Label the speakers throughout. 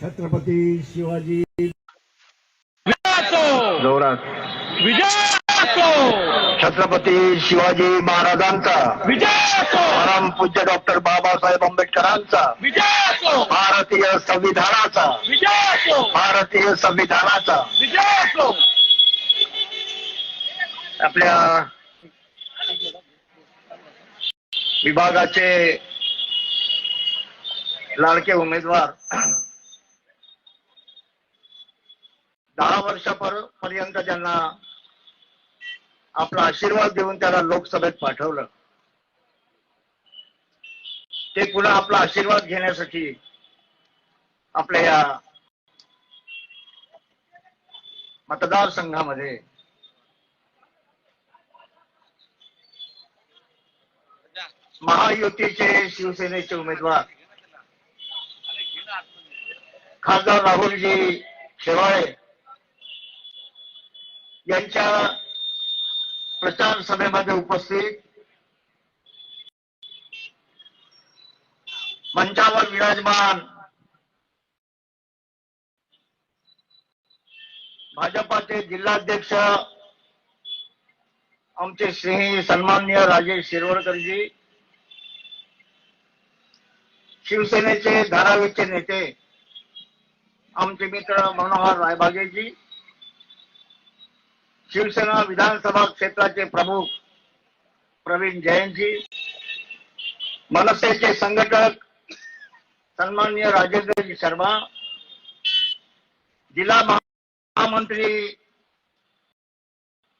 Speaker 1: छत्रपती शिवाजी
Speaker 2: जोरात. छत्रपती शिवाजी महाराजांचा. परम पूज्य डॉक्टर बाबासाहेब आंबेडकरांचा. भारतीय संविधानाचा. भारतीय संविधानाचा. आपल्या विभागाचे लाडके उमेदवार दहा वर्षापर्यंत ज्यांना आपला आशीर्वाद देऊन त्याला लोकसभेत पाठवलं ते पुन्हा आपला आशीर्वाद घेण्यासाठी आपल्या या मतदारसंघामध्ये महायुतीचे शिवसेनेचे उमेदवार खासदार राहुलजी शेवाळे यांच्या प्रचार सभेमध्ये उपस्थित मंचावर विराजमान भाजपाचे जिल्हाध्यक्ष आमचे श्री सन्माननीय राजेश शिरवडकरजी शिवसेनेचे धारावीचे नेते आमचे मित्र मनोहर रायबागेजी शिवसेना विधानसभा क्षेत्राचे प्रमुख प्रवीण जयंती मनसेचे संघटक सन्माननीय राजेंद्रजी शर्मा जिल्हा महामंत्री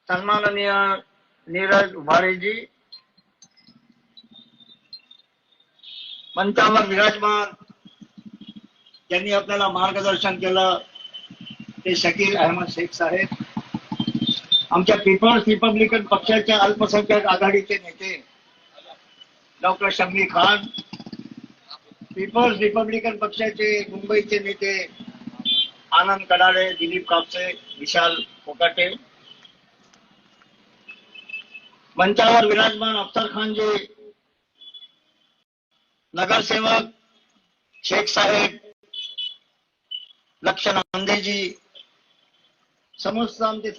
Speaker 2: सन्माननीय नीरज उभारेजी मंचावर विराजमान ज्यांनी आपल्याला मार्गदर्शन केलं ते शकील अहमद शेख साहेब. आमच्या पीपल्स रिपब्लिकन पक्षाच्या अल्पसंख्याक आघाडीचे नेते doctor Shammi Khan People's Republican पक्षाचे मुंबईचे नेते आनंद कडाळे दिलीप कापसे विशाल कोकाटे. मंचावर विराजमान अफ्तर खानजी नगरसेवक शेख साहेब लक्ष नांदेजी समस्त आमचे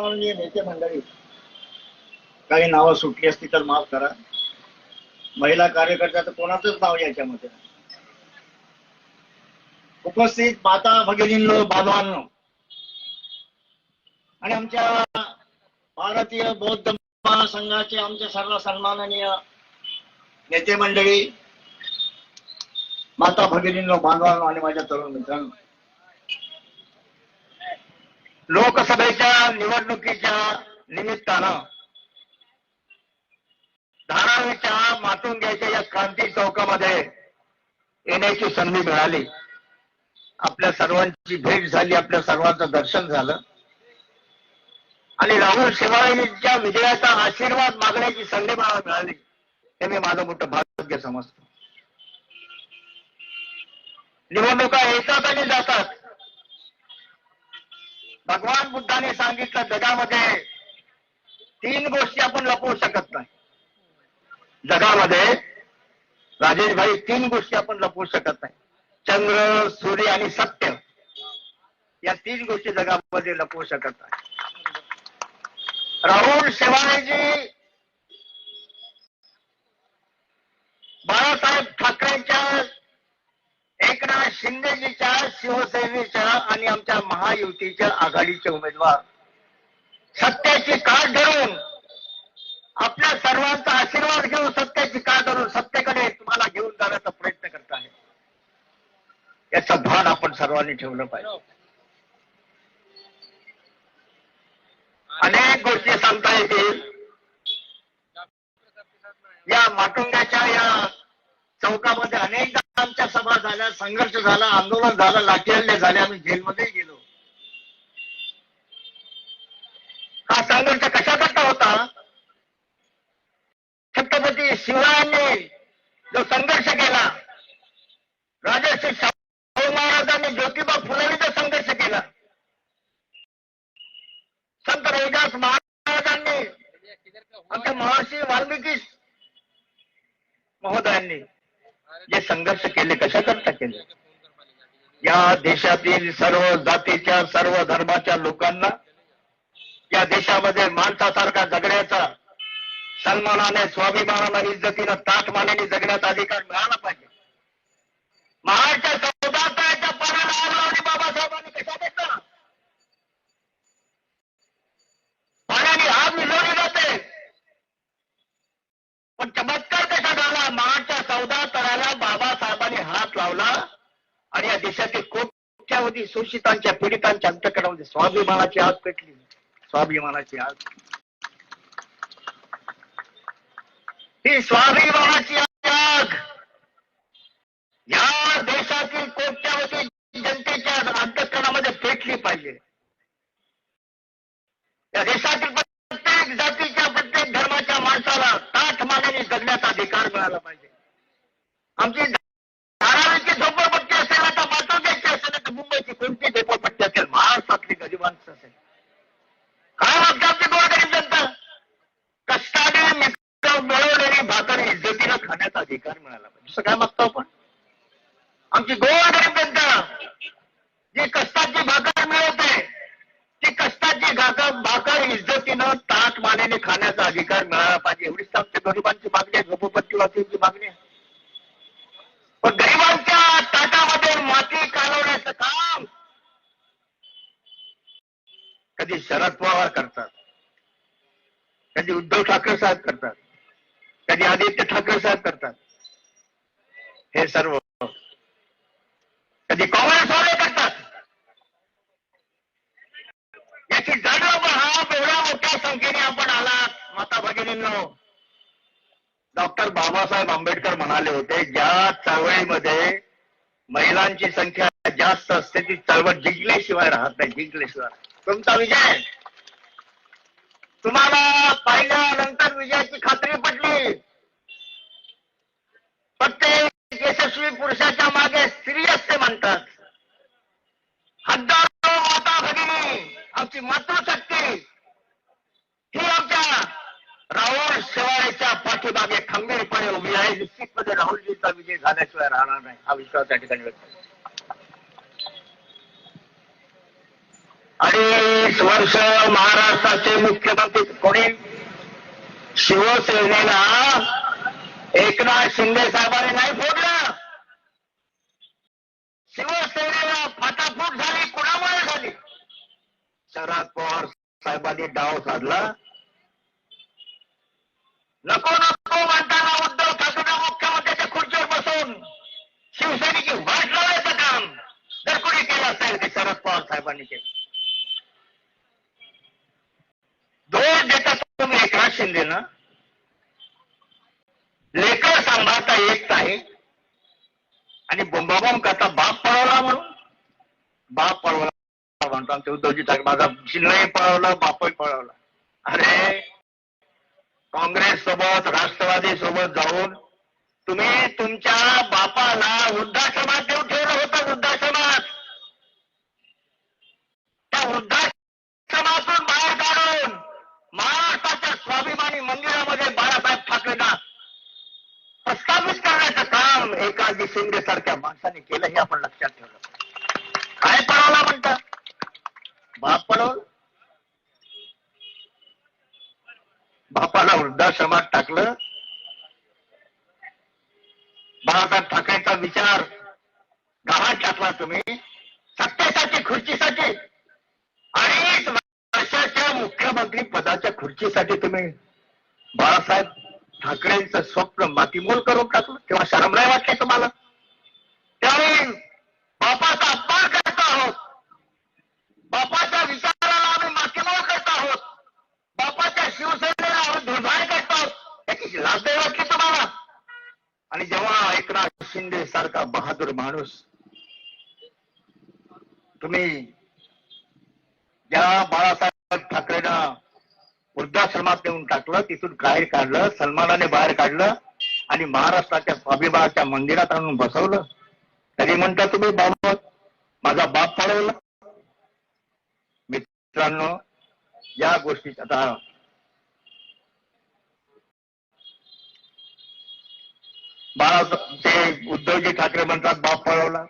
Speaker 2: म्हणजे नेते मंडळी काही नावं सुटली असती तर माफ करा. महिला कार्यकर्त्या तर कोणाचंच नाव याच्यामध्ये. उपस्थित माता भगिनींनो बांधवांनो आणि आमच्या भारतीय बौद्ध महासंघाचे आमचे सर्व सन्माननीय नेते मंडळी माता भगिनींनो बांधवांनो आणि माझ्या तरुण मित्रांनो लोकसभेच्या निवडणुकीच्या निमित्तानं धारावीच्या मातुंग्याच्या या क्रांती चौकामध्ये येण्याची संधी मिळाली. आपल्या सर्वांची भेट झाली आपल्या सर्वांचं दर्शन झालं. आणि राहुल शेवाळेंच्या विजयाचा आशीर्वाद मागण्याची संधी मला मिळाली हे मी माझं मोठं भाग्य समजतो. निवडणुका येतात आणि जातात. भगवान बुद्धाने सांगितलं जगामध्ये तीन गोष्टी आपण लपवू शकत नाही. जगामध्ये राजेश भाई तीन गोष्टी आपण लपवू शकत नाही. चंद्र सूर्य आणि सत्य या तीन गोष्टी जगामध्ये लपवू शकत नाही. राहुल शेवाळेजी बाळासाहेब ठाकरेंच्या एकनाथ शिंदेजीच्या शिवसेनेच्या आणि आमच्या महायुतीच्या आघाडीचे उमेदवार. सत्याची काळ धरून आपल्या सर्वांचा आशीर्वाद घेऊन सत्याची काळ धरून सत्तेकडे तुम्हाला घेऊन जाण्याचा प्रयत्न करत आहे. याचं भान आपण सर्वांनी ठेवलं पाहिजे. अनेक गोष्टी सांगता येतील. या माटुंग्याच्या या चौकामध्ये अनेकदा आमच्या सभा झाल्या संघर्ष झाला आंदोलन झालं लाठीहल्ले झाले आम्ही जेलमध्ये गेलो. हा संघर्ष कशाकरता होता? छत्रपती शिवरायांनी जो संघर्ष केला राजर्षी शाहू महाराजांनी ज्योतिबा फुले संघर्ष केला संत रोहिदास महाराजांनी आमच्या महर्षी वाल्मिकी त्या देशातील सर्व जातीच्या सर्व धर्माच्या लोकांना या देशामध्ये माणसासारखा जगण्याचा सन्मानाने स्वाभिमानाने इज्जतीनं ताटमानेने जगण्याचा अधिकार मिळाला पाहिजे. महाराष्ट्र चौदा पाण्याला आग बाबासाहेबांनी कशा घेतला पाण्याने आग विझवली जाते. पण चमत्कार कसा झाला महाडच्या चौदा तळ्याला बाबासाहेबांनी हात लावला आणि या देशातील कोट्यावधी शोषितांच्या पीडितांच्या अंतकरणामध्ये स्वाभिमानाची आग पेटली. स्वाभिमानाची आग. ही स्वाभिमानाची आग! या देशातील कोट्यावधी जनतेच्या अंतकरणामध्ये पेटली पाहिजे. या देशातील प्रत्येक जातीच्या प्रत्येक धर्माच्या माणसाला ताठ मानाने जगण्याचा अधिकार मिळाला पाहिजे. आमची धारावीची झोपडपट्टी असेल मुंबईची कोणती झोपडपट्टी असेल महाराष्ट्रातली गरिबांचं असेल काय मागते आमची गोरगरीब जनता कष्टाने मिळवलेली भाकर इज्जतीनं खाण्याचा अधिकार मिळाला पाहिजे दुसरं काय मागतो आपण आमची गोरगरीब जनता जी कष्टाची भाकर मिळवते ती। कष्टाची भाकर इज्जतीनं ताट मानेने खाण्याचा अधिकार मिळाला पाहिजे एवढीच आमच्या गरिबांची मागणी आहे झोपडपट्टीवासींची मागणी आहे पण गरिबांच्या ताटामध्ये माती कालवण्याचं काम? कधी शरद पवार करतात. कधी उद्धव ठाकरे साहेब करतात. कधी आदित्य ठाकरे साहेब करतात. हे सर्व कधी काँग्रेसवाले करतात. याची जाणीव हा एवढ्या मोठ्या संख्येने आपण आलात माता भगिनींनो. डॉक्टर बाबासाहेब आंबेडकर म्हणाले होते ज्या चळवळीमध्ये महिलांची संख्या जास्त असते ती चळवळ जिंकल्याशिवाय राहत नाही जिंकल्याशिवाय तुमचा विजय? तुम्हाला पाहिल्यानंतर विजयाची खात्री पटली. प्रत्येक यशस्वी पुरुषाच्या मागे स्त्री असते म्हणतात. हजारो माता भगिनी आमची मातृशक्ती. ही आमच्या राहुल शेवाळेच्या पाठीमागे खंबीरपणे उभी आहे. निश्चितपणे राहुलजीचा विजय झाल्याशिवाय राहणार नाही. हा विश्वास त्या ठिकाणी व्यक्त करतो. अडीच वर्ष महाराष्ट्राचे मुख्यमंत्री कोणी? शिवसेनेला. एकनाथ शिंदे साहेबांनी नाही फोडलं. शिवसेनेला फाटाफूट झाली कुणामुळे झाली. शरद पवार साहेबांनी डाव साधला. नको नको म्हणताना उद्धव ठाकरे मुख्यमंत्र्याच्या खुर्चीवर बसून. शिवसेनेची वाट लावायचं काम. जर कोणी केलं असेल ते शरद पवार साहेबांनी केलं. दोन देता तुम्ही एकनाथ शिंदेना. लेकर सांभाळता येत नाही. आणि बोंबाबोंब करता बाप पळवला म्हणून. बाप पळवला म्हणतो आमचे उद्धवजी ठाकरे माझा चिन्हही पळवला बापही पळवला. अरे काँग्रेस सोबत राष्ट्रवादी सोबत जाऊन तुम्ही तुमच्या बापाला वृद्धाश्रमात देऊन ठेवलं होतं वृद्धाश्रमात. त्या वृद्धाश्रमातून बाहेर काढून महाराष्ट्राच्या स्वाभिमानी मंदिरामध्ये बाळासाहेब ठाकरेंना प्रस्थापित करण्याचं काम एकाजी शिंदे सारख्या माणसाने केलं हे आपण लक्षात ठेवलं. काय पळवला म्हणतात बाप पळवलं बापाला वृद्धाश्रमात टाकलं. बाळासाहेब ठाकरेंचा विचार गहाण टाकला तुम्ही. सत्तेसाठी खुर्चीसाठी. अडीच वर्षाच्या मुख्यमंत्री पदाच्या खुर्चीसाठी तुम्ही बाळासाहेब ठाकरेंचं स्वप्न मातीमोल करून टाकलं. तेव्हा शरम नाही वाटले तुम्हाला. त्यावेळी बापाचा अपमान करत आहोत बापाच्या विचाराला आम्ही मातीमोल करत आहोत बापाच्या शिवसेनेला आम्ही धुळबाळ करत आहोत याची लाज नाही वाटली तुम्हाला आणि जेव्हा एकनाथ शिंदे सारखा बहादूर माणूस तुम्ही ज्या बाळासाहेब ठाकरेंना वृद्धाश्रमात नेऊन टाकलं तिथून बाहेर काढलं सन्मानाने बाहेर काढलं आणि महाराष्ट्राच्या स्वाभिमानाच्या मंदिरात आणून बसवलं. तरी म्हणता तुम्ही बाबा माझा बाप पळवला मित्रांनो या गोष्टी आता बाळा ते उद्धवजी ठाकरे म्हणतात बाप पळवला.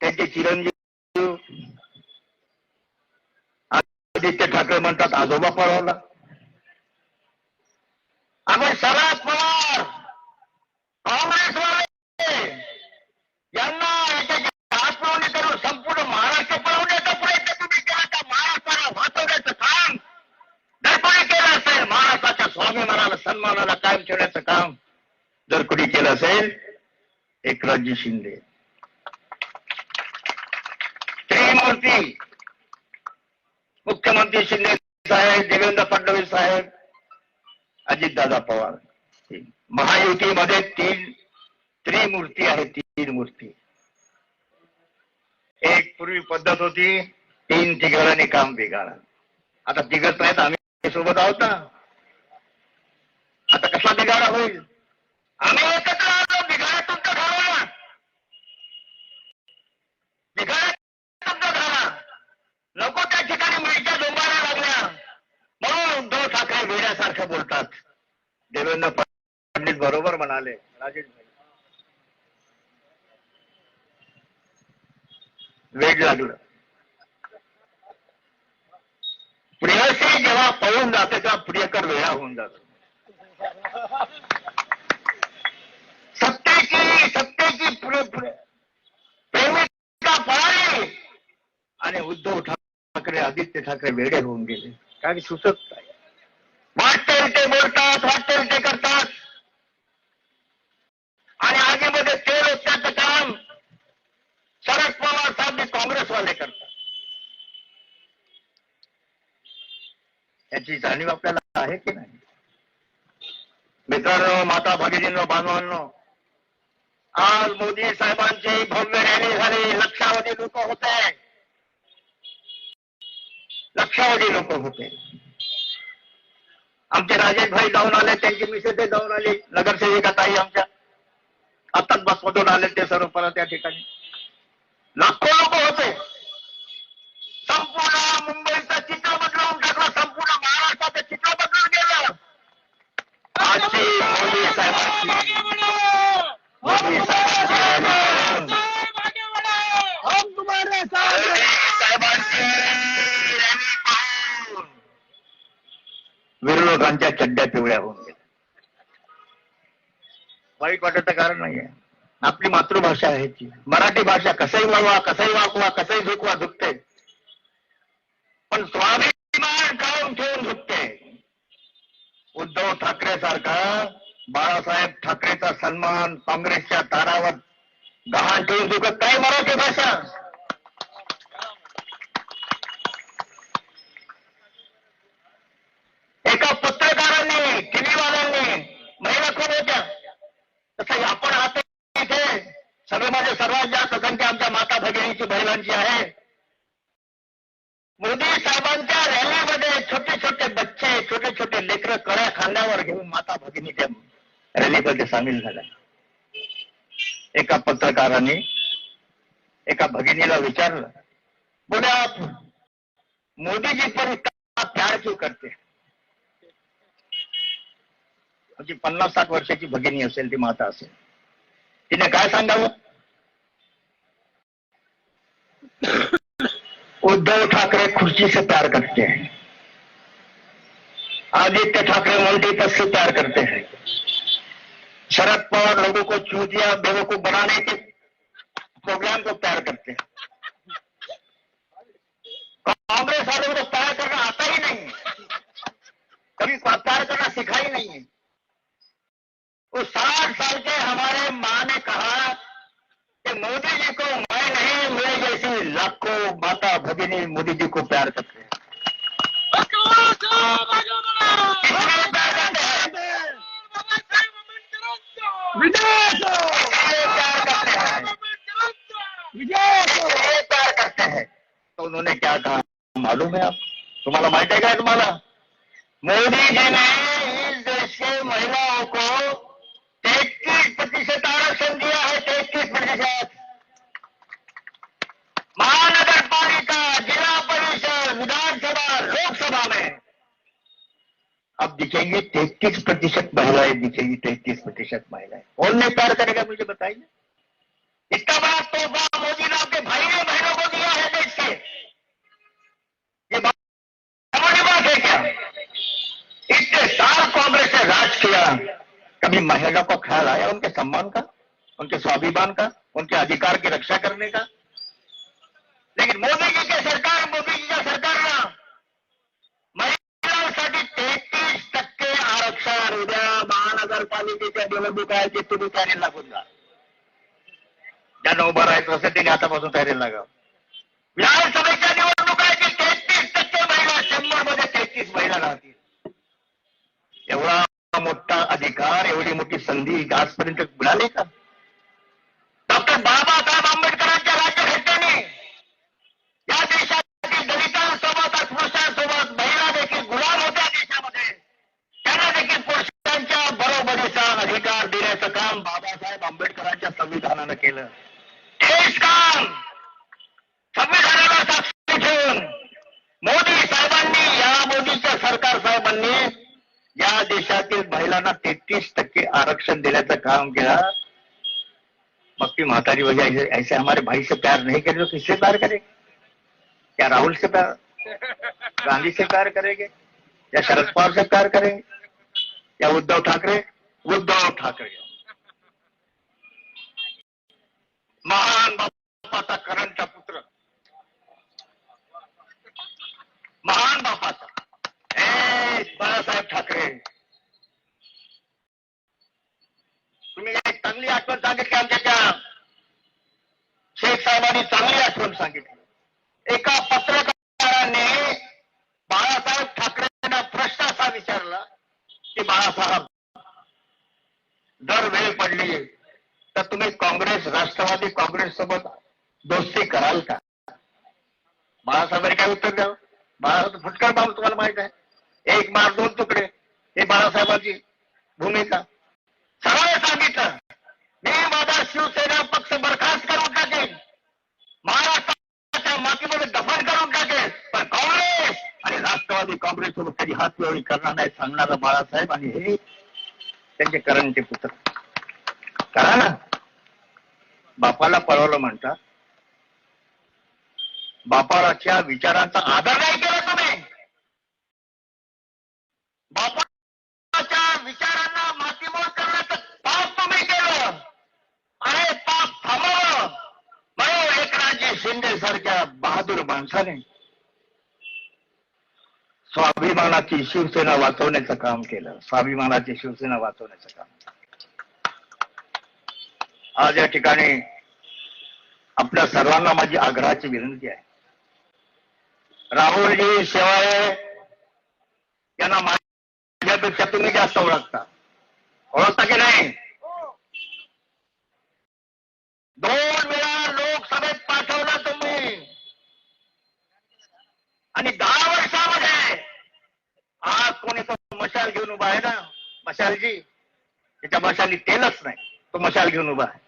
Speaker 2: त्यांचे चिरंजीव आदित्य ठाकरे म्हणतात आजोबा पळवला. आम्ही सर्वात मला एकनाथजी शिंदे। त्रिमूर्ती मुख्यमंत्री शिंदे साहेब, देवेंद्र फडणवीस साहेब, अजितदादा पवार। महायुतीमध्ये तीन त्रिमूर्ती आहे तीन मूर्ती। एक पूर्वी पद्धत होती, तीन तिघांनी काम बिघाड आता तिघत नाहीत, आम्ही सोबत आहोत ना? आता कसा बिघाडा होईल? आम्ही एकत्र वेड्यासारखं बोलतात. देवेंद्र फडणवीस बरोबर म्हणाले राजेश भाई. वेग लागलं. प्रियसी जेव्हा पळून जाते तेव्हा प्रियकर वेळा होऊन जातो. सत्तेची सत्तेची प्रेमिका पळाली. आणि उद्धव ठाकरे आदित्य ठाकरे वेडे होऊन गेले. काय सुचत काय वाटते ते बोलतात वाटेल ते करतात. आणि आगीमध्ये तेल ओतण्याचं काम शरद पवार साहेब काँग्रेसवाले करतात. याची जाणीव आपल्याला आहे की नाही? मित्रांनो माता भगिनींनो बांधवांनो आज मोदी साहेबांची भव्य रॅली झाली. लक्षावधी लोक होते. लक्षावधी लोक होते. आमचे राजेश भाई जाऊन आले त्यांची मिसेस जाऊन आली नगरसेविका ताई आमच्या. आत्ताच बसमधून आले ते सर्व परत त्या ठिकाणी. लाखो लोक होते. संपूर्ण मुंबईचं चित्र बदलवून टाकलं संपूर्ण महाराष्ट्राचं चित्र बदलून गेलं. आजची मोदी मोदी साहेबांची रॅली पाहून विरोधकांच्या चड्ड्या पिवळ्या होऊन गेल्या. वाईट वाटायचं कारण नाहीये. आपली मातृभाषा आहे ती. मराठी भाषा कसाही वळवा कसाही वाकवा कसाही झुकवा झुकते. पण स्वाभिमान कायम ठेवून झुकते? उद्धव ठाकरे सारखा बाळासाहेब ठाकरेचा सन्मान काँग्रेसच्या तारावर गहाण ठेवून झुकत काय मराठी भाषा एका पत्रकारांनी टीव्हीवाल्यांनी महिला कोण होत्या तसं आपण आहात इथे सभेमध्ये सर्वात जास्त संख्या आमच्या माता आहे मोदी साहेबांच्या रॅलीमध्ये छोटे छोटे बच्चे छोटे छोटे लेकर कळ्या खांद्यावर घेऊन माता भगिनी त्या रॅलीमध्ये सामील झाल्या. एका पत्रकाराने एका भगिनीला विचारलं बोला मोदीजी पण पर प्यार क्यों करते पन्नास साठ वर्षाची भगिनी असेल ती माता असेल. तिने काय सांगावं? उद्धव ठाकरे खुर्ची से प्यार करते हैं। आदित्य ठाकरे मंत्री पद से प्यार करते हैं। शरद पवार लोगों को चूतिया, बेवकूफ़ बनाने के प्रोग्राम को प्यार करते हैं। कांग्रेस वालों को प्यार करना आता ही नहीं कभी प्यार करना सिखा ही नहीं है। उस साठ साल के हमारे माँ ने कहा कि मोदी जी को लाखों माता भगिनी मोदी जी को प्यार करते हैं। प्यार करते तो उन्होंने क्या कहा? मालूम है आप? काय तुम्हाला मोदी जी ने इस देश की महिलाओं को लोकसभा में। अब दिखेंगे तैतीस प्रतिशत महिलाएँ, दिखेंगी तैतीस प्रतिशत महिलाएँ। कौन नहीं प्यार करेगा मुझे बताइए? इसका बड़ा तो मोदी ने आपके भाई ने बहनों को दिया है देश के। ये बात बात है क्या? इतने साल कांग्रेस ने राज किया। कभी महिला को ख्याल आया उनके सम्मान का, उनके स्वाभिमान का, उनके अधिकार की रक्षा करने का? लेकिन मोदी जी की सरकार महानगरपालिकेच्या निवडणूक आहे तुम्ही तयारी लागून जा. ज्यांना उभं राहायचं असेल त्यांनी आतापासून तयारी लागा विधानसभेच्या निवडणूक आहे तेहतीस टक्के महिला शंभरमध्ये तेहतीस महिला राहतील. एवढा मोठा अधिकार एवढी मोठी संधी आजपर्यंत मिळाली का? डॉक्टर बाबा संविधानानं केलं. तेच काम संविधानाला साक्षी ठेवून मोदी साहेबांनी या मोदीच्या सरकार साहेबांनी या देशातील महिलांना तेहतीस टक्के आरक्षण देण्याचं काम केलं. मग ती म्हातारी वगैरे ऐसे, हमारे भाई से प्यार नहीं करे तो किससे प्यार करे क्या राहुल से प्यार? गांधी से प्यार करेंगे? या शरद पवार से प्यार करेंगे? या उद्धव ठाकरे? उद्धव ठाकरे। महान बापाचा करणचा पुत्र. महान बापाचा. ए बाळासाहेब ठाकरे. तुम्ही एक चांगली आठवण सांगितली आमच्या त्या शेख साहेबांनी चांगली आठवण सांगितली. एका पत्रकाराने बाळासाहेब ठाकरेंना प्रश्न असा विचारला की बाळासाहेब दर वेळ पडली तर तुम्ही काँग्रेस राष्ट्रवादी काँग्रेस सोबत दोस्ती कराल का? बाळासाहेबांनी काय उत्तर द्यावं? बाळासाहेब फुटकर बाब तुम्हाला माहीत आहे. एक मार दोन तुकडे. हे बाळासाहेबांची भूमिका. सरळ सांगितलं. मी माझा शिवसेना पक्ष बरखास्त करून टाकेन. महाराष्ट्राच्या मातीमध्ये दफन करून टाकेन. पण काँग्रेस आणि राष्ट्रवादी काँग्रेस सोबत कधी हात मिळवणी करणार नाही सांगणारा बाळासाहेब आणि हे त्यांचे करणचे पुत्र. करा ना बापाला पळवलं म्हणतात. बापाच्या विचारांचा आदर नाही केला तुम्ही. बापाच्या विचारांना मातीमोल करण्याचं पाप तुम्ही केलं. अरे पाप थांबवलं. म्हणून एकनाथजी शिंदे सारख्या बहादूर माणसाने स्वाभिमानाची शिवसेना वाचवण्याचं काम केलं. स्वाभिमानाची शिवसेना वाचवण्याचं काम आज या ठिकाणी आपल्या सर्वांना माझी आग्रहाची विनंती आहे. राहुलजी शेवाळे यांना माझ्यापेक्षा तुम्ही जास्त ओळखता. ओळखता की नाही? दोन वेळा लोकसभेत पाठवला तुम्ही. आणि दहा वर्षामध्ये आज कोणी तो मशाल घेऊन उभा आहे ना? मशालजी त्याच्या मशाली तेलच नाही. तो मशाल घेऊन उभा आहे.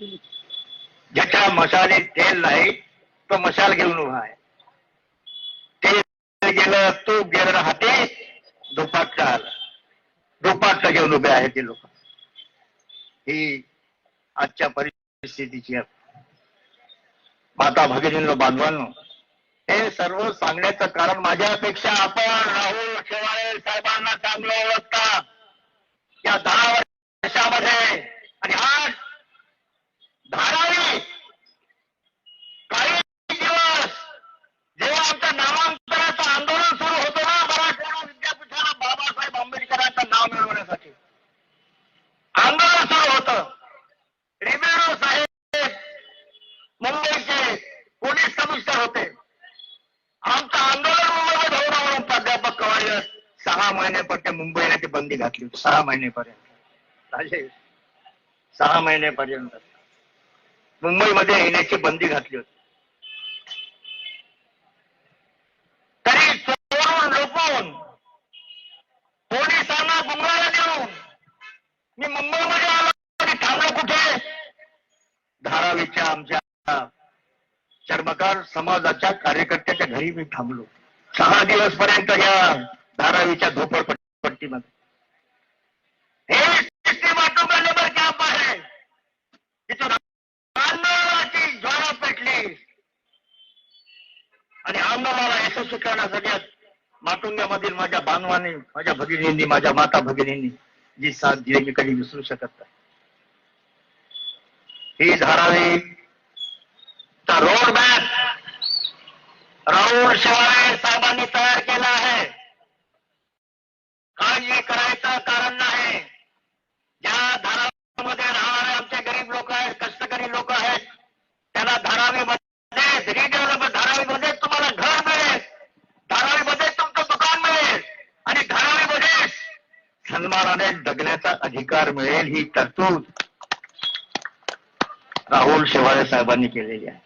Speaker 2: ज्याच्या मशालीत तेल नाही तो मशाल घेऊन उभा आहे. तेल गेलं तूप गेलं हाती दुपाटलं आलं. दुपाटलं घेऊन उभे आहेत ते लोक. ही आजच्या परिस्थितीची माता भगिनींनो बांधवांनो हे सर्व सांगण्याचं कारण माझ्यापेक्षा आपण राहुल शेवाळे साहेबांना चांगलं ओळखता. या दहा वर्षामध्ये आणि आज धारावी काही दिवस जेव्हा आमचं नामांतराचं आंदोलन सुरू होतं ना मराठवाडा विद्यापीठाला बाबासाहेब आंबेडकरांचं नाव मिळवण्यासाठी आंदोलन सुरू होतं रिबेरो साहेब मुंबईचे पोलीस कमिशनर होते आमचं आंदोलन मुंबईमध्ये होणार म्हणून प्राध्यापक कवायत सहा महिन्यापर्यंत मुंबईला ती बंदी घातली होती सहा महिनेपर्यंत. राजेश सहा महिनेपर्यंत. मुंबईमध्ये येण्याची बंदी घातली होती. तरी चोरून लपून पोलिसांना गुंगाला देऊन मी मुंबईमध्ये आलो आणि थांबलो कुठे? धारावीच्या आमच्या चर्मकार समाजाच्या कार्यकर्त्याच्या घरी मी थांबलो. सहा दिवस पर्यंत या धारावीच्या झोपडपट्टीमध्ये हे सिस्टीम ऑटोमेबल लेबर कॅम्प आहे तिथून आंदोलनाची ज्वाळा पेटली आणि आंदोलनाला यशस्वी करण्यासाठी माटुंग्यामधील माझ्या बांधवांनी माझ्या भगिनींनी माझ्या माता भगिनींनी जी साथ दिली मी कधी विसरू शकत नाही. ही धारावी रोड मॅप राहुल शिवाय साहेबांनी तयार अधिकार मिळेल ही तरतूद राहुल शेवाळे साहेबांनी केलेली आहे.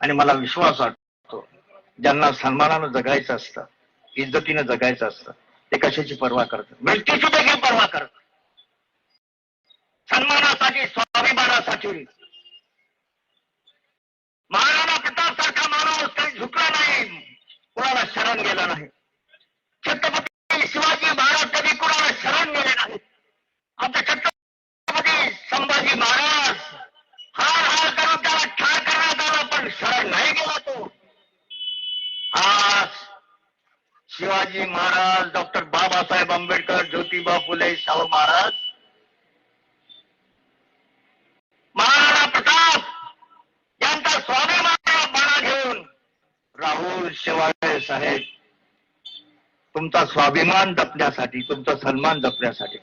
Speaker 2: आणि मला विश्वास वाटतो ज्यांना सन्मानानं जगायचं असतं इज्जतीनं जगायचं असतं ते कशाची पर्वा करतात? मृत्यूची देखील पर्वा करतात. सन्मानासाठी स्वाभिमानासाठी. महाराणा प्रताप सारखा माणूस काही झुकला नाही कुणाला शरण गेला नाही छत्रपती शिवाजी महाराज कधी कुणाला शरण गेले नाही आमचे छत्रपती संभाजी महाराज हार हार करून त्याला ठार करण्यात आला पण शरण नाही गेला तो आज शिवाजी महाराज डॉक्टर बाबासाहेब आंबेडकर ज्योतिबा फुले शाहू महाराज. महाराणा प्रताप यांचा स्वाभिमान बाळा घेऊन राहुल शेवाळे साहेब तुमचा स्वाभिमान जपण्यासाठी तुमचा सन्मान जपण्यासाठी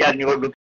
Speaker 2: या निवडणुकीत